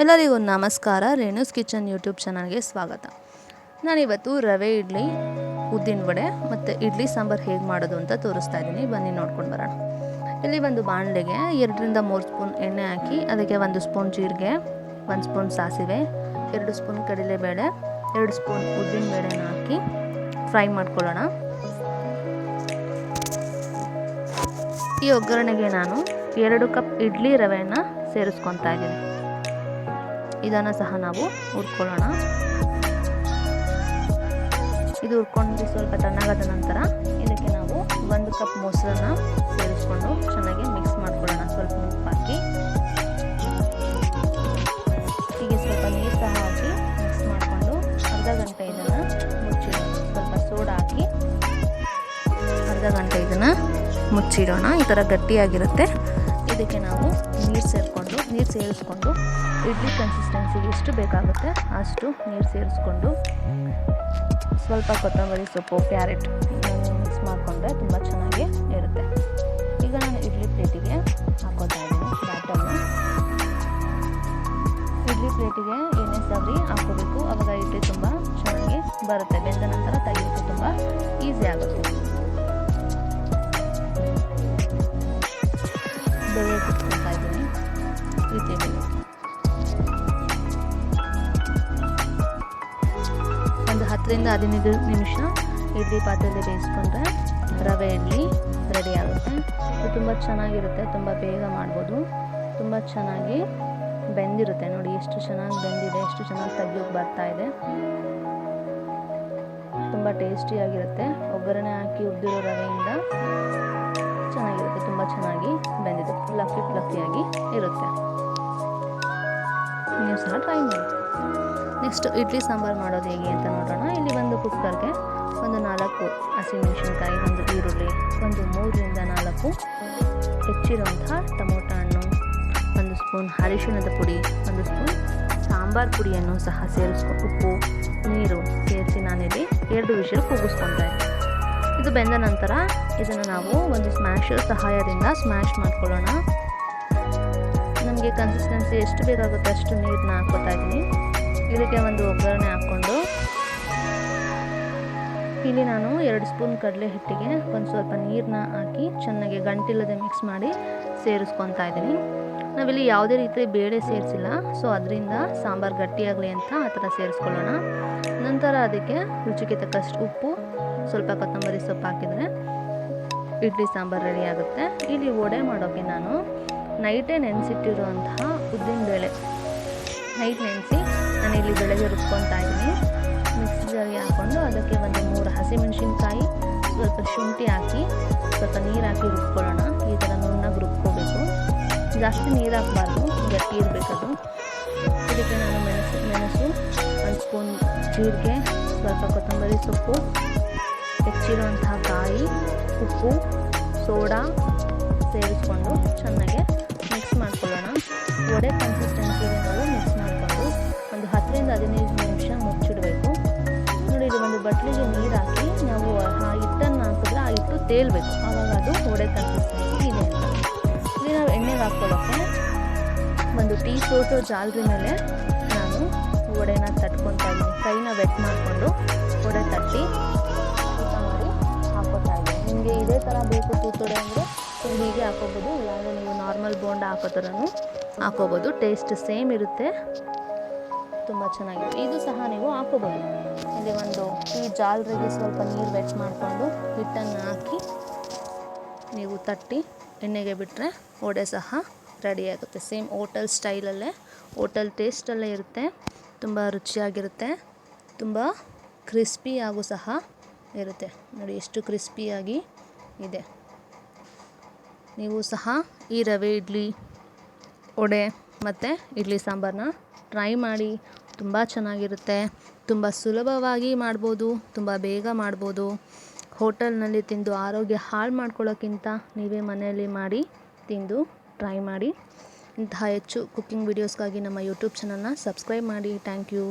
ಎಲ್ಲರಿಗೂ ನಮಸ್ಕಾರ. Renu's kitchen YouTube ಚಾನಲ್ಗೆ ಸ್ವಾಗತ. ನಾನಿವತ್ತು ರವೆ, ಇಡ್ಲಿ, ಉದ್ದಿನ ವಡೆ ಮತ್ತು ಇಡ್ಲಿ ಸಾಂಬಾರು ಹೇಗೆ ಮಾಡೋದು ಅಂತ ತೋರಿಸ್ತಾ ಇದ್ದೀನಿ. ಬನ್ನಿ ನೋಡ್ಕೊಂಡು ಬರೋಣ. ಇಲ್ಲಿ ಒಂದು ಬಾಣಲೆಗೆ ಎರಡರಿಂದ ಮೂರು ಸ್ಪೂನ್ ಎಣ್ಣೆ ಹಾಕಿ, ಅದಕ್ಕೆ ಒಂದು ಸ್ಪೂನ್ ಜೀರಿಗೆ, ಒಂದು ಸ್ಪೂನ್ ಸಾಸಿವೆ, ಎರಡು ಸ್ಪೂನ್ ಕಡಲೆಬೇಳೆ, ಎರಡು ಸ್ಪೂನ್ ಉದ್ದಿನ ಬೇಳೆನ ಹಾಕಿ ಫ್ರೈ ಮಾಡ್ಕೊಳ್ಳೋಣ. ಈ ಒಗ್ಗರಣೆಗೆ ನಾನು ಎರಡು ಕಪ್ ಇಡ್ಲಿ ರವೆಯನ್ನು ಸೇರಿಸ್ಕೊತಾ ಇದ್ದೀನಿ. ಇದನ್ನು ಸಹ ನಾವು ಹುರ್ಕೊಳ್ಳೋಣ. ಇದು ಹುರ್ಕೊಂಡು ಸ್ವಲ್ಪ ತಣ್ಣಗಾದ ನಂತರ ಇದಕ್ಕೆ ನಾವು ಒಂದು ಕಪ್ ಮೊಸರನ್ನ ಸೇರಿಸ್ಕೊಂಡು ಚೆನ್ನಾಗಿ ಮಿಕ್ಸ್ ಮಾಡ್ಕೊಳ್ಳೋಣ. ಸ್ವಲ್ಪ ಉಪ್ಪು ಹಾಕಿ. ಹೀಗೆ ಸ್ವಲ್ಪ ನೀರು ಸಹ ಹಾಕಿ ಮಿಕ್ಸ್ ಮಾಡಿಕೊಂಡು ಅರ್ಧ ಗಂಟೆ ಇದನ್ನು ಮುಚ್ಚಿಡೋಣ. ಸ್ವಲ್ಪ ಸೋಡಾ ಹಾಕಿ ಅರ್ಧ ಗಂಟೆ ಇದನ್ನು ಮುಚ್ಚಿಡೋಣ. ಈ ಥರ ಗಟ್ಟಿಯಾಗಿರುತ್ತೆ. ಇದಕ್ಕೆ ನಾವು ನೀರು ಸೇರಿಕೊಂಡು ನೀರು ಸೇರಿಸ್ಕೊಂಡು, ಇಡ್ಲಿ ಕನ್ಸಿಸ್ಟೆನ್ಸಿಗೆ ಎಷ್ಟು ಬೇಕಾಗುತ್ತೆ ಅಷ್ಟು ನೀರು ಸೇರಿಸ್ಕೊಂಡು, ಸ್ವಲ್ಪ ಕೊತ್ತಂಬರಿ ಸೊಪ್ಪು, ಕ್ಯಾರೆಟ್ ಮಿಕ್ಸ್ ಮಾಡಿಕೊಂಡ್ರೆ ತುಂಬ ಚೆನ್ನಾಗಿ ಇರುತ್ತೆ. ಈಗ ನಾನು ಇಡ್ಲಿ ಪ್ಲೇಟಿಗೆ ಹಾಕೋತಾ ಇದ್ದೀನಿ ಬ್ಯಾಟರ್ನ ಇಡ್ಲಿ ಪ್ಲೇಟಿಗೆ ಎಣ್ಣೆ ಸವರಿ ಹಾಕೋಬೇಕು, ಅವಾಗ ಇಡ್ಲಿ ತುಂಬ ಚೆನ್ನಾಗಿ ಬರುತ್ತೆ. ಬೆಂದ ನಂತರ ತೆಗಿಯೋಕ್ಕೆ ತುಂಬ ಈಸಿ ಆಗುತ್ತೆ. ಹತ್ತರಿಂದ ಹದಿನೈದು ನಿಮಿಷ ಇಡ್ಲಿ ಪಾತ್ರೆಯಲ್ಲಿ ಬೇಯಿಸ್ಕೊಂಡ್ರೆ ರವೆ ಇಡ್ಲಿ ರೆಡಿ ಆಗುತ್ತೆ. ಇದು ತುಂಬ ಚೆನ್ನಾಗಿರುತ್ತೆ, ತುಂಬ ಬೇಗ ಮಾಡ್ಬೋದು. ತುಂಬ ಚೆನ್ನಾಗಿ ಬೆಂದಿರುತ್ತೆ. ನೋಡಿ ಎಷ್ಟು ಚೆನ್ನಾಗಿ ಬೆಂದಿದೆ, ಎಷ್ಟು ಚೆನ್ನಾಗಿ ತೆಗಿಯೋಕೆ ಬರ್ತಾ ಇದೆ. ತುಂಬ ಟೇಸ್ಟಿಯಾಗಿರುತ್ತೆ ಒಗ್ಗರಣೆ ಹಾಕಿ ಉಬ್ಬಿರೋ ರವೆಯಿಂದ ಚೆನ್ನಾಗಿರುತ್ತೆ. ತುಂಬ ಚೆನ್ನಾಗಿ ಬೆಂದಿದೆ. ಫ್ಲಫಿ ಫ್ಲಫಿಯಾಗಿ ಇರುತ್ತೆ. ಸಹ ಟ್ರೈ ಮಾಡಿ ನೆಕ್ಸ್ಟ್ ಇಡ್ಲಿ ಸಾಂಬಾರು ಮಾಡೋದು ಹೇಗೆ ಅಂತ ನೋಡೋಣ. ಇಲ್ಲಿ ಒಂದು ಕುಕ್ಕರ್ಗೆ ಒಂದು ನಾಲ್ಕು ಹಸಿಮೆಣಸಿನ್ಕಾಯಿ, ಒಂದು ಈರುಳ್ಳಿ, ಒಂದು ಮೂರರಿಂದ ನಾಲ್ಕು ಹೆಚ್ಚಿರುವಂತಹ ಟೊಮೊಟೊ ಹಣ್ಣು ಒಂದು ಸ್ಪೂನ್ ಅರಿಶಿಣದ ಪುಡಿ, ಒಂದು ಸ್ಪೂನ್ ಸಾಂಬಾರು ಪುಡಿಯನ್ನು ಸಹ ಸೇರಿಸ್ಕೊ, ಉಪ್ಪು, ನೀರು ಸೇರಿಸಿ ನಾನಿಲ್ಲಿ ಎರಡು ವಿಷಲ್ ಕೂಗಿಸ್ಕೊತಾ ಇದು ಬೆಂದ ನಂತರ ಇದನ್ನು ನಾವು ಒಂದು ಸ್ಮ್ಯಾಶರ್ ಸಹಾಯದಿಂದ ಸ್ಮ್ಯಾಶ್ ಮಾಡ್ಕೊಳ್ಳೋಣ. ನಮಗೆ ಕನ್ಸಿಸ್ಟೆನ್ಸಿ ಎಷ್ಟು ಬೇಕಾಗುತ್ತೆ ಅಷ್ಟು ನೀರನ್ನ ಹಾಕೋತಾ ಇದ್ದೀನಿ. ಇದಕ್ಕೆ ಒಂದು ಒಗ್ಗರಣೆ ಹಾಕ್ಕೊಂಡು. ಇಲ್ಲಿ ನಾನು ಎರಡು ಸ್ಪೂನ್ ಕಡಲೆ ಹಿಟ್ಟಿಗೆ ಒಂದು ಸ್ವಲ್ಪ ನೀರನ್ನ ಹಾಕಿ ಚೆನ್ನಾಗಿ ಗಂಟಿಲ್ಲದೆ ಮಿಕ್ಸ್ ಮಾಡಿ ಸೇರಿಸ್ಕೊತಾ ಇದ್ದೀನಿ. ನಾವಿಲ್ಲಿ ಯಾವುದೇ ರೀತಿ ಬೇಳೆ ಸೇರಿಸಿಲ್ಲ ಸೊ ಅದರಿಂದ ಸಾಂಬಾರು ಗಟ್ಟಿಯಾಗಲಿ ಅಂತ ಆ ಥರ ಸೇರಿಸ್ಕೊಳ್ಳೋಣ. ನಂತರ ಅದಕ್ಕೆ ರುಚಿಗೆ ತಕ್ಕಷ್ಟು ಉಪ್ಪು, ಸ್ವಲ್ಪ ಕೊತ್ತಂಬರಿ ಸೊಪ್ಪು ಹಾಕಿದರೆ ಇಡ್ಲಿ ಸಾಂಬಾರು ರೆಡಿ ಆಗುತ್ತೆ. ಇಲ್ಲಿ ವಡೆ ಮಾಡೋಕ್ಕೆ ನಾನು ನೈಟೇ ನೆನೆಸಿಟ್ಟಿರುವಂತಹ ಉದ್ದಿನಬೇಳೆ ನೈಟ್ ನೆನೆಸಿ ನಾನು ಇಲ್ಲಿ ಬೆಳಗ್ಗೆ ರುಬ್ಕೊತಾ ಇದ್ದೀನಿ ಮಿಕ್ಸಿಗೆ ಹಾಕ್ಕೊಂಡು ಅದಕ್ಕೆ ಒಂದು ಮೂರು ಹಸಿಮೆಣಸಿನ್ಕಾಯಿ, ಸ್ವಲ್ಪ ಶುಂಠಿ ಹಾಕಿ, ಸ್ವಲ್ಪ ನೀರು ಹಾಕಿ ರುಬ್ಕೊಳ್ಳೋಣ. ಈ ಥರ ನುಣ್ಣಾಗಿ ರುಬ್ಕೋಬೇಕು. ಜಾಸ್ತಿ ನೀರು ಹಾಕಬಾರ್ದು, ಗಟ್ಟಿ ಇರಬೇಕದು. ಇದಕ್ಕೆ ನಾನು ಮೆಣಸು ಮೆಣಸು, ಒಂದು ಸ್ಪೂನ್ ಜೀರಿಗೆ, ಸ್ವಲ್ಪ ಕೊತ್ತಂಬರಿ ಸೊಪ್ಪು ಹೆಚ್ಚಿರುವಂತಹ ಕಾಯಿ, ಉಪ್ಪು, ಸೋಡಾ ಸೇರಿಸ್ಕೊಂಡು ಚೆನ್ನಾಗಿ ಬಟ್ಲಿಗೆ ನೀರು ಹಾಕಿ ನಾವು ಆ ಹಿಟ್ಟನ್ನು ಹಾಕಿದ್ರೆ ಆ ಹಿಟ್ಟು ತೇಲ್ಬೇಕು. ಆವಾಗ ಅದು ವಡೆ ಕನ್ಸಿಸ್ಟೆನ್ಸಿ ಇದೆ. ಇಲ್ಲಿ ನಾವು ಎಣ್ಣೆಗೆ ಹಾಕ್ಕೊಳ್ಳೋಕ್ಕೆ ಒಂದು ಟೀ ಸೋಟು ಜಾಲರಿ ಮೇಲೆ ನಾನು ಒಡೆನ ತಟ್ಕೊತಾ ಇದ್ದೀನಿ. ಕೈನ ವೆಟ್ ಮಾಡಿಕೊಂಡು ವಡೆ ತಟ್ಟಿ ಮಾಡಿ ಹಾಕೋತಾ ಇದ್ದೀನಿ. ನಿಮಗೆ ಇದೇ ಥರ ಬೇಕು ತೂತೊಡೆ ಅಂದರೆ ಹೀಗೆ ಹಾಕೋಬೋದು. ಇಲ್ಲಾಂದರೆ ನೀವು ನಾರ್ಮಲ್ ಬೋಂಡ ಹಾಕೋ ಥರನೂ ಹಾಕೋಬೋದು. ಟೇಸ್ಟ್ ಸೇಮ್ ಇರುತ್ತೆ. ತುಂಬ ಚೆನ್ನಾಗಿದೆ. ಇದು ಸಹ ನೀವು ಹಾಕೋಬೋದು. ಇಲ್ಲಿ ಒಂದು ಈ ಜಾಲರಿಗೆ ಸ್ವಲ್ಪ ನೀರು ವೆಚ್ಚ ಮಾಡಿಕೊಂಡು ಹಿಟ್ಟನ್ನು ಹಾಕಿ ನೀವು ತಟ್ಟಿ ಎಣ್ಣೆಗೆ ಬಿಟ್ಟರೆ ವಡೆ ಸಹ ರೆಡಿ ಆಗುತ್ತೆ. ಸೇಮ್ ಹೋಟೆಲ್ ಸ್ಟೈಲಲ್ಲೇ ಹೋಟೆಲ್ ಟೇಸ್ಟಲ್ಲೇ ಇರುತ್ತೆ. ತುಂಬ ರುಚಿಯಾಗಿರುತ್ತೆ. ತುಂಬ ಕ್ರಿಸ್ಪಿಯಾಗೂ ಸಹ ಇರುತ್ತೆ. ನೋಡಿ ಎಷ್ಟು ಕ್ರಿಸ್ಪಿಯಾಗಿ ಇದೆ. ನೀವು ಸಹ ಈ ರವೆ, ಇಡ್ಲಿ, ವಡೆ ಮತ್ತು ಇಡ್ಲಿ ಸಾಂಬಾರನ್ನ ಟ್ರೈ ಮಾಡಿ. ತುಂಬ ಚೆನ್ನಾಗಿರುತ್ತೆ. ತುಂಬ ಸುಲಭವಾಗಿ ಮಾಡ್ಬೋದು. ತುಂಬ ಬೇಗ ಮಾಡ್ಬೋದು. ಹೋಟೆಲ್ನಲ್ಲಿ ತಿಂದು ಆರೋಗ್ಯ ಹಾಳು ಮಾಡ್ಕೊಳ್ಳೋಕ್ಕಿಂತ ನೀವೇ ಮನೆಯಲ್ಲಿ ಮಾಡಿ ತಿಂದು ಟ್ರೈ ಮಾಡಿ. ಇಂತಹ ಹೆಚ್ಚು ಕುಕ್ಕಿಂಗ್ ವೀಡಿಯೋಸ್ಗಾಗಿ ನಮ್ಮ ಯೂಟ್ಯೂಬ್ ಚಾನಲ್ನ ಸಬ್ಸ್ಕ್ರೈಬ್ ಮಾಡಿ. Thank you